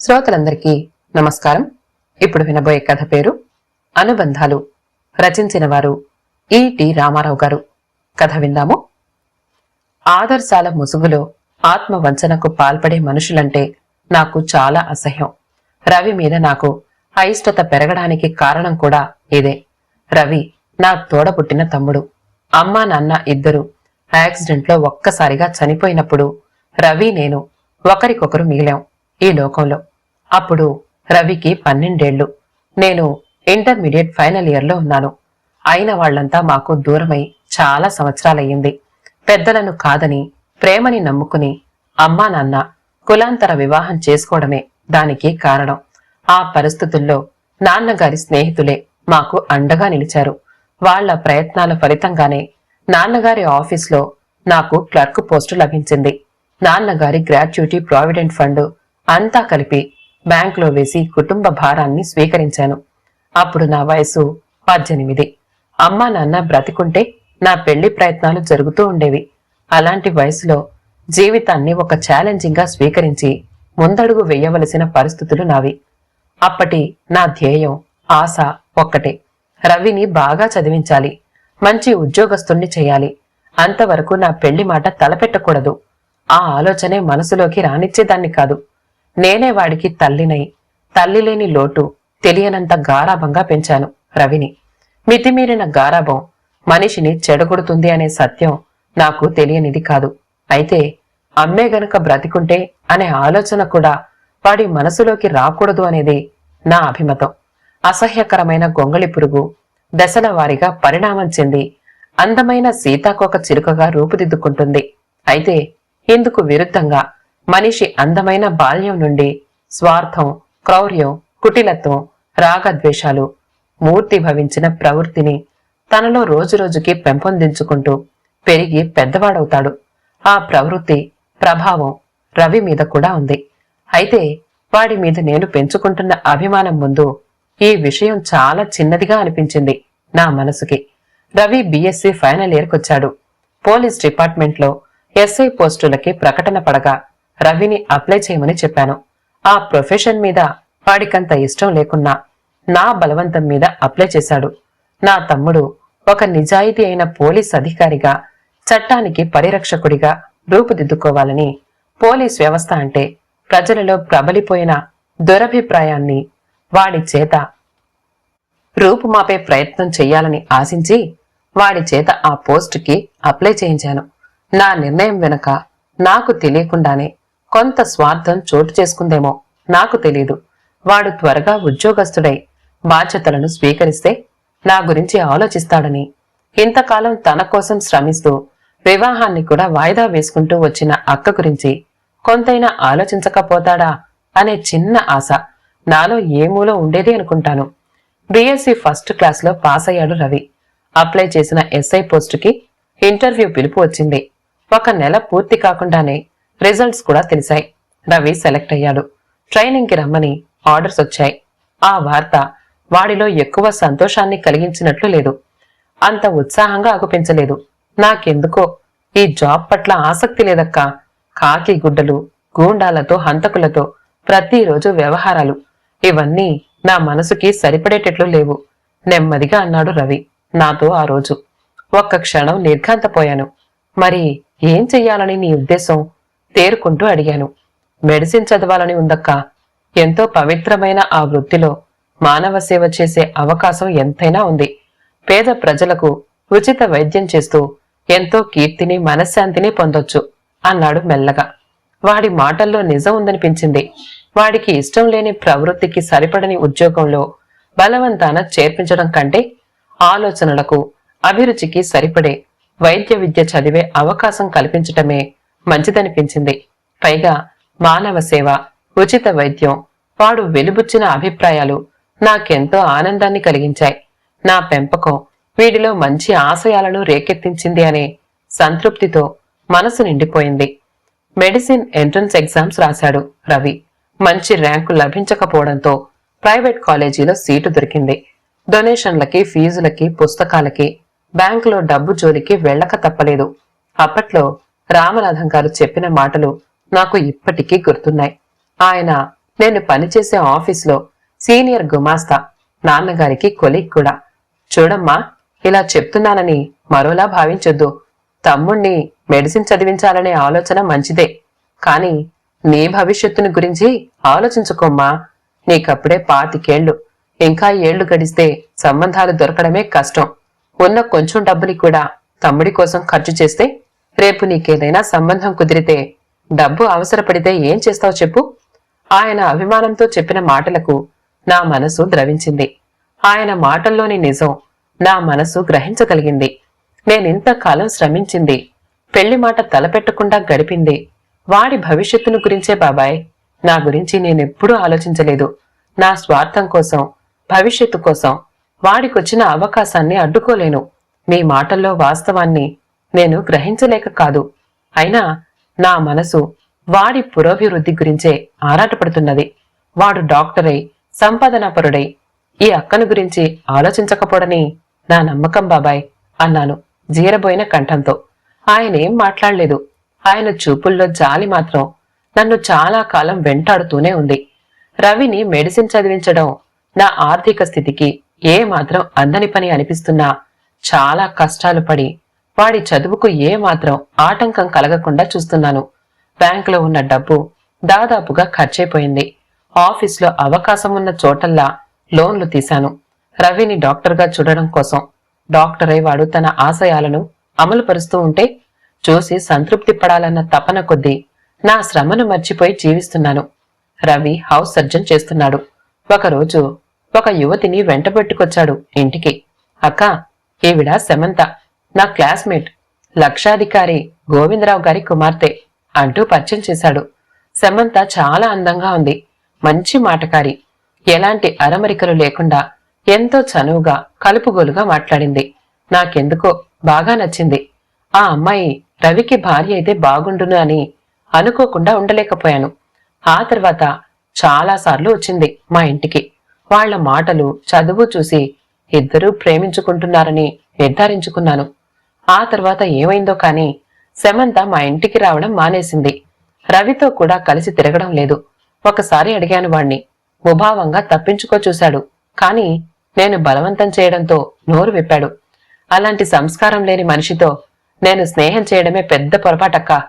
శ్రోతలందరికీ నమస్కారం. ఇప్పుడు వినబోయే కథ పేరు అనుబంధాలు. రచించిన వారు ఈటి రామారావు గారు. కథ విందాము. ఆదర్శాల ముసుగులో ఆత్మ వంచనకు పాల్పడే మనుషులంటే నాకు చాలా అసహ్యం. రవి మీద నాకు అయిష్టత పెరగడానికి కారణం కూడా ఇదే. రవి నా తోడబుట్టిన తమ్ముడు. అమ్మా నాన్న ఇద్దరు యాక్సిడెంట్లో ఒక్కసారిగా చనిపోయినప్పుడు రవి నేను ఒకరికొకరు మిగిలాం ఈ లోకంలో. అప్పుడు రవికి పన్నెండేళ్ళు నేను ఇంటర్మీడియట్ ఫైనల్ ఇయర్లో ఉన్నాను. అయిన వాళ్ళంతా మాకు దూరమై చాలా సంవత్సరాలయ్యింది. పెద్దలను కాదని ప్రేమని నమ్ముకుని అమ్మా నాన్న కులాంతర వివాహం చేసుకోవడమే దానికి కారణం. ఆ పరిస్థితుల్లో నాన్నగారి స్నేహితులే మాకు అండగా నిలిచారు. వాళ్ళ ప్రయత్నాల ఫలితంగానే నాన్నగారి ఆఫీస్లో నాకు క్లర్క్ పోస్టు లభించింది. నాన్నగారి గ్రాట్యుటీ ప్రావిడెంట్ ఫండ్ అంతా కలిపి బ్యాంకులో వేసి కుటుంబ భారాన్ని స్వీకరించాను. అప్పుడు నా వయసు పద్దెనిమిది. అమ్మా నాన్న బ్రతికుంటే నా పెళ్ళి ప్రయత్నాలు జరుగుతూ ఉండేవి. అలాంటి వయసులో జీవితాన్ని ఒక ఛాలెంజింగ్గా స్వీకరించి ముందడుగు వేయవలసిన పరిస్థితులు నావి. అప్పటి నా ధ్యేయం ఆశ ఒక్కటే. రవిని బాగా చదివించాలి. మంచి ఉద్యోగస్తుణ్ణి చేయాలి. అంతవరకు నా పెళ్ళి మాట తలపెట్టకూడదు. ఆ ఆలోచనే మనసులోకి రానిచ్చేదాన్ని కాదు. నేనే వాడికి తల్లినై తల్లి లేని లోటు తెలియనంత గారాభంగా పెంచాను రవిని. మితిమీరిన గారాభం మనిషిని చెడగొడుతుంది అనే సత్యం నాకు తెలియనిది కాదు. అయితే అమ్మే గనుక బ్రతికుంటే అనే ఆలోచన కూడా వాడి మనసులోకి రాకూడదు అనేది నా అభిమతం. అసహ్యకరమైన గొంగళి పురుగు దశల వారీగా పరిణామం చెంది అందమైన సీతాకోక చిలుకగా రూపుదిద్దుకుంటుంది. అయితే ఇందుకు విరుద్ధంగా మనిషి అందమైన బాల్యం నుండి స్వార్థం క్రౌర్యం కుటిలత్వం రాగద్వేషాలు మూర్తి భవించిన ప్రవృత్తిని తనలో రోజురోజుకి పెంపొందించుకుంటూ పెరిగి పెద్దవాడవుతాడు. ఆ ప్రవృత్తి ప్రభావం రవి మీద కూడా ఉంది. అయితే వాడి మీద నేను పెంచుకుంటున్న అభిమానం ముందు ఈ విషయం చాలా చిన్నదిగా అనిపించింది నా మనసుకి. రవి బీఎస్సీ ఫైనల్ ఇయర్కొచ్చాడు. పోలీస్ డిపార్ట్మెంట్లో ఎస్ఐ పోస్టులకి ప్రకటన పడగా రవిని అప్లై చేయమని చెప్పాను. ఆ ప్రొఫెషన్ మీద వాడికంత ఇష్టం లేకున్నా నా బలవంతం మీద అప్లై చేశాడు. నా తమ్ముడు ఒక నిజాయితీ అయిన పోలీస్ అధికారిగా చట్టానికి పరిరక్షకుడిగా రూపుదిద్దుకోవాలని పోలీస్ వ్యవస్థ అంటే ప్రజలలో ప్రబలిపోయిన దురభిప్రాయాన్ని వాడి చేత రూపుమాపే ప్రయత్నం చెయ్యాలని ఆశించి వాడి చేత ఆ పోస్టుకి అప్లై చేయించాను. నా నిర్ణయం వెనుక నాకు తెలియకుండానే కొంత స్వార్థం చోటు చేసుకుందేమో? నాకు తెలీదు. వాడు త్వరగా ఉద్యోగస్తుడై బాధ్యతలను స్వీకరిస్తే నా గురించి ఆలోచిస్తాడని. ఇంతకాలం తన కోసం శ్రమిస్తూ వివాహాన్ని కూడా వాయిదా వేసుకుంటూ వచ్చిన అక్క గురించి కొంతైనా ఆలోచించకపోతాడా అనే చిన్న ఆశ నాలో ఏ మూలో ఉండేది అనుకుంటాను. బీఎస్సీ ఫస్ట్ క్లాస్లో పాస్ అయ్యాడు రవి. అప్లై చేసిన ఎస్ఐ పోస్టుకి ఇంటర్వ్యూ పిలుపు వచ్చింది. ఒక నెల పూర్తి కాకుండానే రిజల్ట్స్ కూడా తెలిసాయి. రవి సెలెక్ట్ అయ్యాడు. ట్రైనింగ్కి రమ్మని ఆర్డర్స్ వచ్చాయి. ఆ వార్త వాడిలో ఎక్కువ సంతోషాన్ని కలిగించినట్లు లేదు. అంత ఉత్సాహంగా అగుపించలేదు. నాకెందుకో? ఈ జాబ్ పట్ల ఆసక్తి లేదక్కా. కాకి గుడ్డలు గూండాలతో హంతకులతో ప్రతిరోజు వ్యవహారాలు. ఇవన్నీ నా మనసుకి సరిపడేటట్లు లేవు. నెమ్మదిగా అన్నాడు రవి. నాతో ఆ రోజు. ఒక్క క్షణం నిర్ఘాంతపోయాను. మరి ఏం చెయ్యాలని నీ ఉద్దేశం? తేరుకుంటూ అడిగాను. మెడిసిన్ చదవాలని ఉందక్కా. ఎంతో పవిత్రమైన ఆ వృత్తిలో మానవ సేవ చేసే అవకాశం ఎంతైనా ఉంది. పేద ప్రజలకు ఉచిత వైద్యం చేస్తూ ఎంతో కీర్తిని మనశ్శాంతిని పొందొచ్చు అన్నాడు మెల్లగా. వాడి మాటల్లో నిజం ఉందనిపించింది. వాడికి ఇష్టం లేని ప్రవృత్తికి సరిపడని ఉద్యోగంలో బలవంతాన చేర్పించడం కంటే ఆలోచనలకు అభిరుచికి సరిపడే వైద్య విద్య చదివే అవకాశం కల్పించటమే మంచిదనిపించింది. పైగా మానవ సేవ ఉచిత వైద్యం వాడు వెలుబుచ్చిన అభిప్రాయాలు నాకెంతో ఆనందాన్ని కలిగించాయి. నా పెంపకం వీడిలో మంచి ఆశయాలను రేకెత్తించింది అనే సంతృప్తితో మనసు నిండిపోయింది. మెడిసిన్ ఎంట్రన్స్ ఎగ్జామ్స్ రాశాడు రవి. మంచి ర్యాంకు లభించకపోవడంతో ప్రైవేట్ కాలేజీలో సీటు దొరికింది. డొనేషన్లకి ఫీజులకి పుస్తకాలకి బ్యాంకులో డబ్బు జోలికి వెళ్ళక తప్పలేదు. అప్పట్లో రామనాథం గారు చెప్పిన మాటలు నాకు ఇప్పటికీ గుర్తున్నాయి. ఆయన నేను పనిచేసే ఆఫీస్లో సీనియర్ గుమాస్తా నాన్నగారికి కొలిగ్ కూడా. చూడమ్మా ఇలా చెప్తున్నానని మరోలా భావించొద్దు. తమ్ముణ్ణి మెడిసిన్ చదివించాలనే ఆలోచన మంచిదే. కాని నీ భవిష్యత్తుని గురించి ఆలోచించుకోమ్మా. నీకప్పుడే పాతికేళ్ళు. ఇంకా ఏళ్ళు గడిస్తే సంబంధాలు దొరకడమే కష్టం. ఉన్న కొంచెం డబ్బుని కూడా తమ్ముడి కోసం ఖర్చు చేస్తే రేపు నీకేదైనా సంబంధం కుదిరితే డబ్బు అవసరపడితే ఏం చేస్తావు చెప్పు. ఆయన అభిమానంతో చెప్పిన మాటలకు నా మనసు ద్రవించింది. ఆయన మాటల్లోని నిజం నా మనసు గ్రహించగలిగింది. నేనింత కాలం శ్రమించింది. పెళ్ళి మాట తలపెట్టకుండా గడిపింది. వాడి భవిష్యత్తును గురించే బాబాయ్ నా గురించి నేనెప్పుడూ ఆలోచించలేదు. నా స్వార్థం కోసం భవిష్యత్తు కోసం వాడికొచ్చిన అవకాశాన్ని అడ్డుకోలేను. మీ మాటల్లో వాస్తవాన్ని నేను గ్రహించలేక కాదు. అయినా నా మనసు వాడి పురోభివృద్ధి గురించే ఆరాటపడుతున్నది. వాడు డాక్టరై సంపాదనాపరుడై ఈ అక్కను గురించి ఆలోచించకపోడని నా నమ్మకం బాబాయ్ అన్నాను జీరబోయిన కంఠంతో. ఆయనేం మాట్లాడలేదు. ఆయన చూపుల్లో జాలి మాత్రం నన్ను చాలా కాలం వెంటాడుతూనే ఉంది. రవిని మెడిసిన్ చదివించడం నా ఆర్థిక స్థితికి ఏ మాత్రం అందని పని అనిపిస్తున్నా చాలా కష్టాలు పడి వాడి చదువుకు ఏ మాత్రం ఆటంకం కలగకుండా చూస్తున్నాను. బ్యాంకులో ఉన్న డబ్బు దాదాపుగా ఖర్చైపోయింది. ఆఫీస్లో అవకాశం ఉన్న చోటల్లా లోన్లు తీశాను. రవిని డాక్టర్గా చూడడం కోసం. డాక్టర్ వాడు తన ఆశయాలను అమలుపరుస్తూ ఉంటే చూసి సంతృప్తి పడాలన్న తపన కొద్దీ నా శ్రమను మర్చిపోయి జీవిస్తున్నాను. రవి హౌస్ సర్జన్ చేస్తున్నాడు. ఒకరోజు ఒక యువతిని వెంటబెట్టుకొచ్చాడు ఇంటికి. అక్క ఈవిడ సెమంత. నా క్లాస్మేట్ లక్షాధికారి గోవిందరావు గారి కుమార్తె అంటూ పరిచయం చేశాడు. సమంత చాలా అందంగా ఉంది. మంచి మాటకారి. ఎలాంటి అరమరికలు లేకుండా ఎంతో చనువుగా కలుపుగోలుగా మాట్లాడింది. నాకెందుకో బాగా నచ్చింది. ఆ అమ్మాయి రవికి భార్య అయితే బాగుండును అని అనుకోకుండా ఉండలేకపోయాను. ఆ తర్వాత చాలాసార్లు వచ్చింది మా ఇంటికి. వాళ్ళ మాటలు చదువు చూసి ఇద్దరూ ప్రేమించుకుంటున్నారని నిర్ధారించుకున్నాను. ఆ తర్వాత ఏమైందో కాని సెమంత మా ఇంటికి రావడం మానేసింది. రవితో కూడా కలిసి తిరగడం లేదు. ఒకసారి అడిగాను వాణ్ణి. ముభావంగా తప్పించుకో చూశాడు. కాని నేను బలవంతం చేయడంతో నోరు విప్పాడు. అలాంటి సంస్కారం లేని మనిషితో నేను స్నేహం చేయడమే పెద్ద పొరపాటక్క?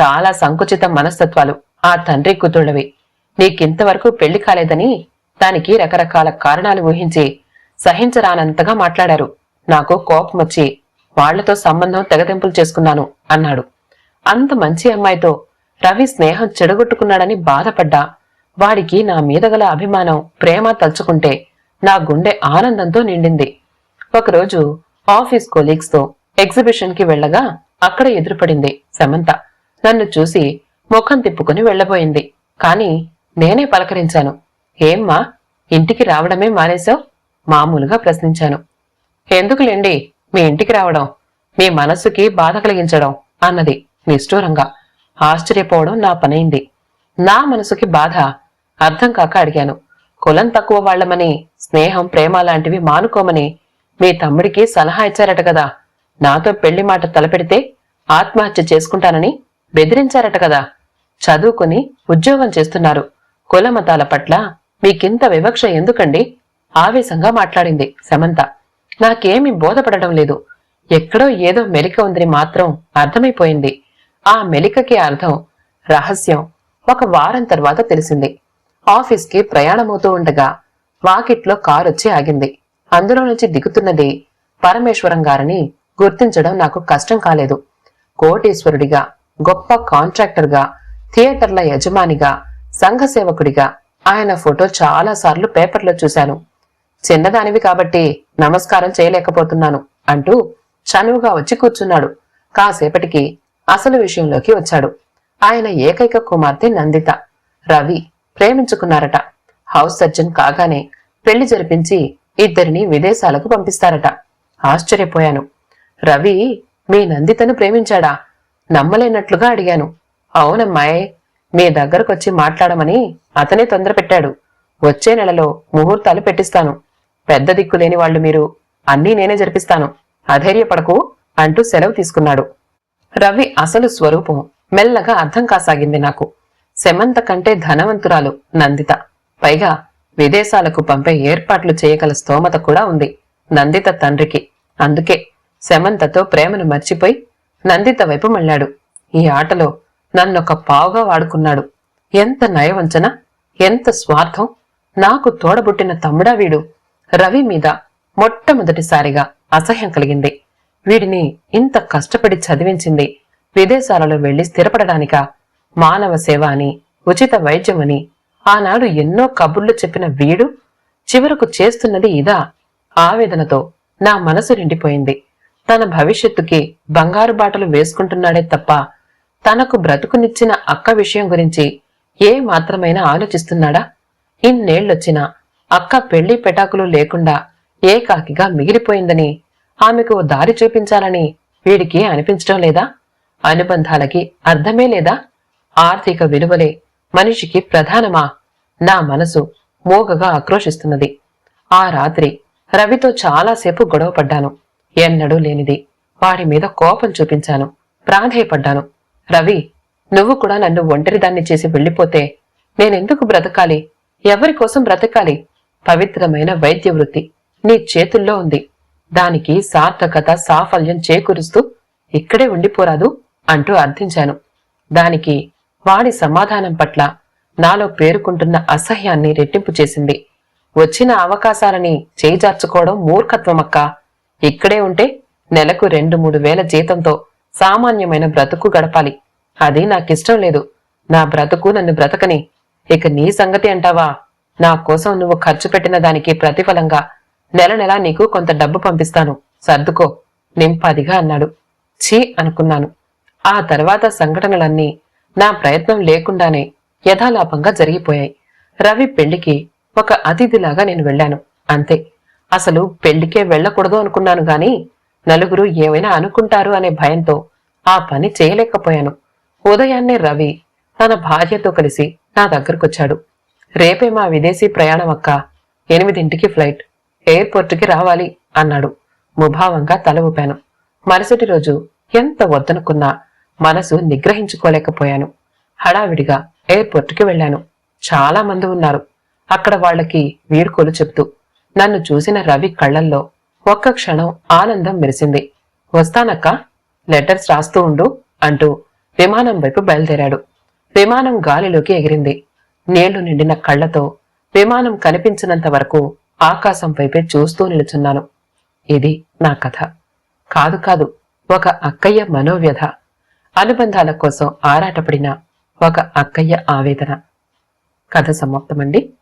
చాలా సంకుచిత మనస్తత్వాలు. ఆ తండ్రి కూతుళ్ళవి. నీకింతవరకు పెళ్ళి కాలేదని దానికి రకరకాల కారణాలు ఊహించి సహించరానంతగా మాట్లాడారు. నాకు కోపమొచ్చి వాళ్ళతో సంబంధం తెగదెంపులు చేసుకున్నాను అన్నాడు. అంత మంచి అమ్మాయితో రవి స్నేహం చెడగొట్టుకున్నాడని బాధపడ్డా. వాడికి నా మీద గల అభిమానం ప్రేమ తలుచుకుంటే నా గుండె ఆనందంతో నిండింది. ఒకరోజు ఆఫీస్ కొలీగ్స్తో ఎగ్జిబిషన్కి వెళ్ళగా అక్కడ ఎదురుపడింది సమంత. నన్ను చూసి ముఖం తిప్పుకుని వెళ్ళబోయింది కాని నేనే పలకరించాను. ఏమ్మా ఇంటికి రావడమే మానేశావు? మామూలుగా ప్రశ్నించాను. ఎందుకులేండి? మీ ఇంటికి రావడం మీ మనస్సుకి బాధ కలిగించడం అన్నది నిష్ఠూరంగా. ఆశ్చర్యపోవడం నా పనైంది. నా మనసుకి బాధ అర్థం కాక అడిగాను. కులం తక్కువ వాళ్ళమని స్నేహం ప్రేమ లాంటివి మానుకోమని మీ తమ్ముడికి సలహా ఇచ్చారట కదా. నాతో పెళ్ళి మాట తలపెడితే ఆత్మహత్య చేసుకుంటానని బెదిరించారట కదా. చదువుకుని ఉద్యోగం చేస్తున్నారు. కుల మతాల పట్ల మీకింత వివక్ష ఎందుకండి? ఆవేశంగా మాట్లాడింది సమంత. నాకేమీ బోధపడడం లేదు. ఎక్కడో ఏదో మెలిక ఉందని మాత్రం అర్థమైపోయింది. ఆ మెలికకి అర్థం రహస్యం ఒక వారం తర్వాత తెలిసింది. ఆఫీస్కి ప్రయాణమవుతూ ఉండగా వాకిట్లో కారొచ్చి ఆగింది. అందులో నుంచి దిగుతున్నది పరమేశ్వరం గారిని గుర్తించడం నాకు కష్టం కాలేదు. కోటీశ్వరుడిగా గొప్ప కాంట్రాక్టర్గా థియేటర్ల యజమానిగా సంఘ సేవకుడిగా ఆయన ఫోటో చాలా సార్లు పేపర్లో చూశాను. చిన్నదానివి కాబట్టి నమస్కారం చేయలేకపోతున్నాను అంటూ చనువుగా వచ్చి కూర్చున్నాడు. కాసేపటికి అసలు విషయంలోకి వచ్చాడు. ఆయన ఏకైక కుమార్తె నందిత. రవి ప్రేమించుకున్నారట. హౌస్ సర్జన్ కాగానే పెళ్ళి జరిపించి ఇద్దరిని విదేశాలకు పంపిస్తారట. ఆశ్చర్యపోయాను. రవి మీ నందితను ప్రేమించాడా? నమ్మలేనట్లుగా అడిగాను. అవునమ్మాయ్ మీ దగ్గరకొచ్చి మాట్లాడమని అతనే తొందర పెట్టాడు వచ్చే నెలలో ముహూర్తాలు పెట్టిస్తాను. పెద్ద దిక్కు లేని వాళ్ళు మీరు. అన్నీ నేనే జరిపిస్తాను. అధైర్యపడకు అంటూ సెలవు తీసుకున్నాడు. రవి అసలు స్వరూపం మెల్లగా అర్థం కాసాగింది నాకు. సెమంత కంటే ధనవంతురాలు నందిత. పైగా విదేశాలకు పంపే ఏర్పాట్లు చేయగల స్తోమత కూడా ఉంది నందిత తండ్రికి. అందుకే సెమంతతో ప్రేమను మర్చిపోయి నందిత వైపు మళ్ళాడు. ఈ ఆటలో నన్నొక పావుగా వాడుకున్నాడు. ఎంత నయవంచన ఎంత స్వార్థం. నాకు తోడబుట్టిన తమ్ముడా వీడు. రవి మీద మొట్టమొదటిసారిగా అసహ్యం కలిగింది. వీడిని ఇంత కష్టపడి చదివించింది విదేశాలలో వెళ్ళి స్థిరపడడానిక? మానవ సేవ అని ఉచిత వైద్యమని ఆనాడు ఎన్నో కబుర్లు చెప్పిన వీడు చివరకు చేస్తున్నది ఇదా? ఆవేదనతో నా మనసు నిండిపోయింది. తన భవిష్యత్తుకి బంగారు బాటలు వేసుకుంటున్నాడే తప్ప తనకు బ్రతుకునిచ్చిన అక్క విషయం గురించి ఏ మాత్రమైనా ఆలోచిస్తున్నాడా? ఇన్నేళ్ళొచ్చినా అక్క పెళ్ళి పెటాకులు లేకుండా ఏకాకిగా మిగిలిపోయిందని ఆమెకు ఓ దారి చూపించాలని వీడికి అనిపించడం లేదా? అనుబంధాలకి అర్థమే లేదా? ఆర్థిక విలువలే మనిషికి ప్రధానమా? నా మనసు మోగగా ఆక్రోశిస్తున్నది. ఆ రాత్రి రవితో చాలాసేపు గొడవ పడ్డాను. ఎన్నడూ లేనిది. వాడి మీద కోపం చూపించాను. ప్రాధేయపడ్డాను. రవి నువ్వు కూడా నన్ను ఒంటరిదాన్ని చేసి వెళ్ళిపోతే నేనెందుకు బ్రతకాలి? ఎవరి కోసం బ్రతకాలి? పవిత్రమైన వైద్య వృత్తి నీ చేతుల్లో ఉంది. దానికి సార్థకత సాఫల్యం చేకూరుస్తూ ఇక్కడే ఉండిపోరాదు అంటూ అర్థించాను. దానికి వాడి సమాధానం పట్ల నాలో పేరుకుంటున్న అసహ్యాన్ని రెట్టింపు చేసింది. వచ్చిన అవకాశాలని చేజార్చుకోవడం మూర్ఖత్వమక్క. ఇక్కడే ఉంటే నెలకు రెండు మూడు వేల జీతంతో సామాన్యమైన బ్రతుకు గడపాలి. అది నాకిష్టం లేదు. నా బ్రతుకు నన్ను బ్రతకని. ఇక నీ సంగతి అంటావా? నా కోసం నువ్వు ఖర్చు పెట్టిన దానికి ప్రతిఫలంగా నెల నెలా నీకు కొంత డబ్బు పంపిస్తాను. సర్దుకో. నింపాదిగా అన్నాడు. ఛీ అనుకున్నాను. ఆ తర్వాత సంఘటనలన్నీ నా ప్రయత్నం లేకుండానే యథాలాపంగా జరిగిపోయాయి. రవి పెళ్ళికి ఒక అతిథిలాగా నేను వెళ్ళాను. అంతే. అసలు పెళ్ళికే వెళ్ళకూడదు అనుకున్నాను గాని నలుగురు ఏమైనా అనుకుంటారు అనే భయంతో ఆ పని చేయలేకపోయాను. ఉదయాన్నే రవి తన భార్యతో కలిసి నా దగ్గరకొచ్చాడు. రేపే మా విదేశీ ప్రయాణం అక్క. ఎనిమిదింటికి ఫ్లైట్. ఎయిర్పోర్టుకి రావాలి అన్నాడు. ముభావంగా తల ఊపాను. మరుసటి రోజు ఎంత వద్దనుకున్నా మనసు నిగ్రహించుకోలేకపోయాను. హడావిడిగా ఎయిర్పోర్టుకి వెళ్ళాను. చాలా మంది ఉన్నారు. అక్కడ వాళ్ళకి వీడ్కోలు చెప్తూ నన్ను చూసిన రవి కళ్ళల్లో ఒక్క క్షణం ఆనందం మెరిసింది. వస్తానక్క. లెటర్స్ రాస్తూ ఉండు అంటూ విమానం వైపు బయలుదేరాడు. విమానం గాలిలోకి ఎగిరింది. నీళ్ళు నిండిన కళ్ళతో విమానం కనిపించినంత వరకు ఆకాశం వైపే చూస్తూ నిలుచున్నాను. ఇది నా కథ. కాదు కాదు ఒక అక్కయ్య మనోవ్యధ. అనుబంధాల కోసం ఆరాటపడిన ఒక అక్కయ్య ఆవేదన. కథ సమాప్తమండి.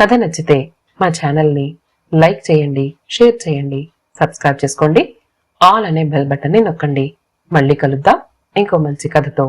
కథ నచ్చితే మా ఛానల్ని లైక్ చేయండి షేర్ చేయండి సబ్స్క్రైబ్ చేసుకోండి. ఆల్ అనే బెల్ బటన్ని నొక్కండి. మళ్ళీ కలుద్దాం. ఇంకో మంచి కథతో.